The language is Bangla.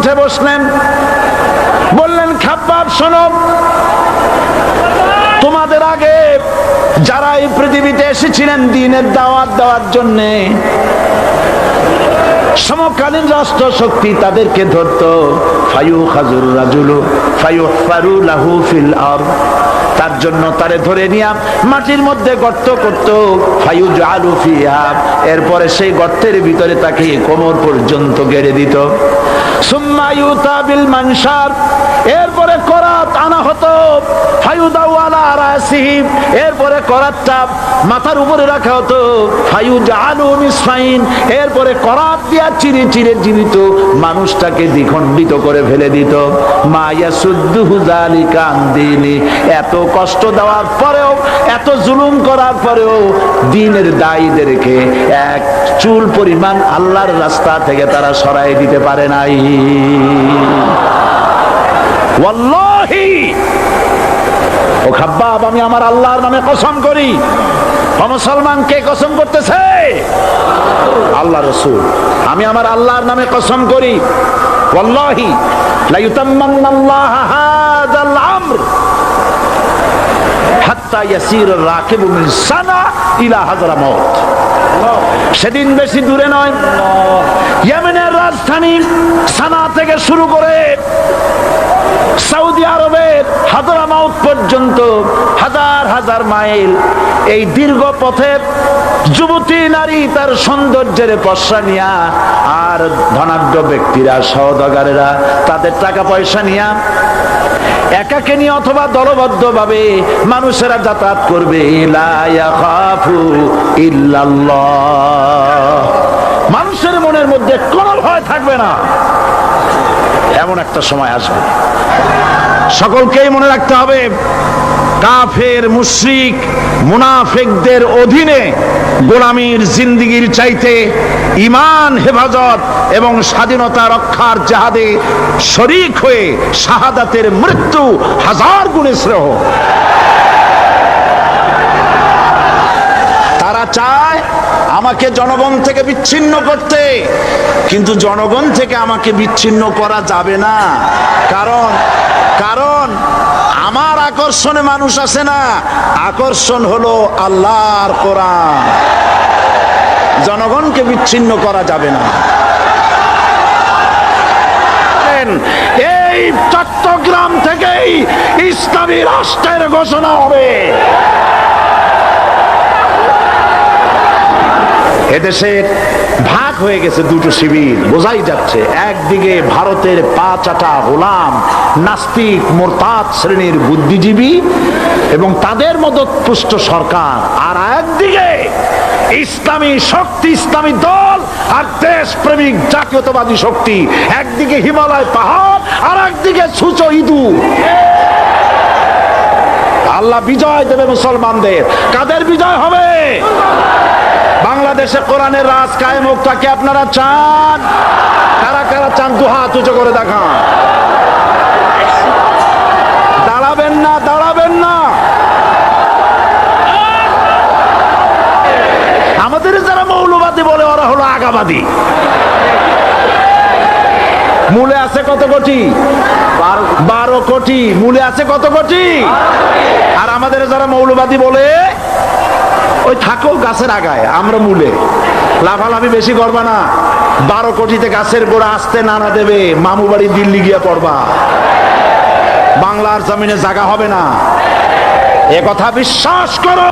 উঠে বসলেন। বললেন, খাব্বাব সনব তোমাদের আগে যারা এই পৃথিবীতে এসেছিলেন দিনের দাওয়াত দেওয়ার জন্যে, সমকালীন রাষ্ট্র শক্তি তাদেরকে ধরত ফায়ু খাজুর রাজুলু ফায়ু ফারু লাহু ফিল আর জন্য তারে ধরে নিয়া মাটির মধ্যে গর্ত করত। এরপরে সেই গর্তের ভিতরে তাকে কোমর পর্যন্ত গেড়ে দিত। মানুষটাকে দ্বিখণ্ডিত করে ফেলে দিত। মায়া আনদিনি এত কষ্ট দেওয়ার পরেও, এত জুলুম করার পরেও দিনের দায়ীদেরকে এক চুল পরিমাণ আল্লাহর রাস্তা থেকে তারা সরাই দিতে পারে নাই। ও খাব্বাব, আমি আমার আল্লাহর নামে কসম করি। মুসলমান, কে কসম করতেছে? আল্লাহ রসুল। আমি আমার আল্লাহর নামে কসম করি। ওয়াল্লাহি হাযাল আমর হাত্তা ইয়াসির রাকিবু মিন সেদিন বেশি দূরে নয়। রাজধানী সানা থেকে শুরু করে সৌদি আরবের পর্যন্ত হাজার হাজার মাইল এই দীর্ঘ পথে যুবতী নারী তার সৌন্দর্যের পশা নিয়া আর ধনাঢ্য ব্যক্তিরা সহদগারেরা তাদের টাকা পয়সা নিয়া একাকে নিয়ে অথবা দলবদ্ধ ভাবে মানুষেরা যাতায়াত করবে। মানুষের মনের মধ্যে কোনো ভয় থাকবে না। এমন একটা সময় আসবে। সকলকেই মনে রাখতে হবে কাফের মুশরিক মুনাফেকদের অধীনে গোলামীর জিন্দিগির চাইতে ইমান হেফাজত এবং স্বাধীনতা রক্ষার জাহাদে শরিক হয়ে শাহাদাতের মৃত্যু হাজার গুণে শ্রেয়। তারা চায় আমাকে জনগণ থেকে বিচ্ছিন্ন করতে, কিন্তু জনগণ থেকে আমাকে বিচ্ছিন্ন করা যাবে না। কারণ কারণ আকর্ষণে মানুষ আসে না। আকর্ষণ হলো আল্লাহর কোরআন। জনগণকে বিচ্ছিন্ন করা যাবে না। এই চট্টগ্রাম থেকেই ইসলামী রাষ্ট্রের ঘোষণা হবে। এদেশের ভাগ হয়ে গেছে দুটো শিবির, বোঝাই যাচ্ছে। একদিকে ভারতের পা চাটা গোলাম, নাস্তিক, মোরতাদ শ্রেণির বুদ্ধিজীবী এবং তাদের মদত পুষ্ট সরকার, আর একদিকে ইসলামী শক্তি, ইসলামী দল, আর দেশ প্রেমিক জাতীয়তাবাদী শক্তি। একদিকে হিমালয় পাহাড়, আর একদিকে সূচ ইঁদুর। আল্লাহ বিজয় দেবে মুসলমানদের। কাদের বিজয় হবে? বাংলাদেশে কোরআনের রাজ কায়েম হোক তাকে আপনারা চান? কারা কারা চান দু হাত উঁচু করে দেখান। দাঁড়াবেন না দাঁড়াবেন না। আমাদের যারা মৌলবাদী বলে ওরা হলো আগাবাদী। মূলে আছে কত কোটি। বারো কোটি। মূলে আছে কত কোটি? আর আমাদের যারা মৌলবাদী বলে ওই থাকো গাছের আগায়, আমরা মূলে। লাফালাফি বেশি করবা না। বারো কোটিতে গাছের গোড়া আসতে নানা দেবে, মামু বাড়ি দিল্লি গিয়ে পড়বা। বাংলার জমিনে জাগা হবে না। কথা বিশ্বাস করো।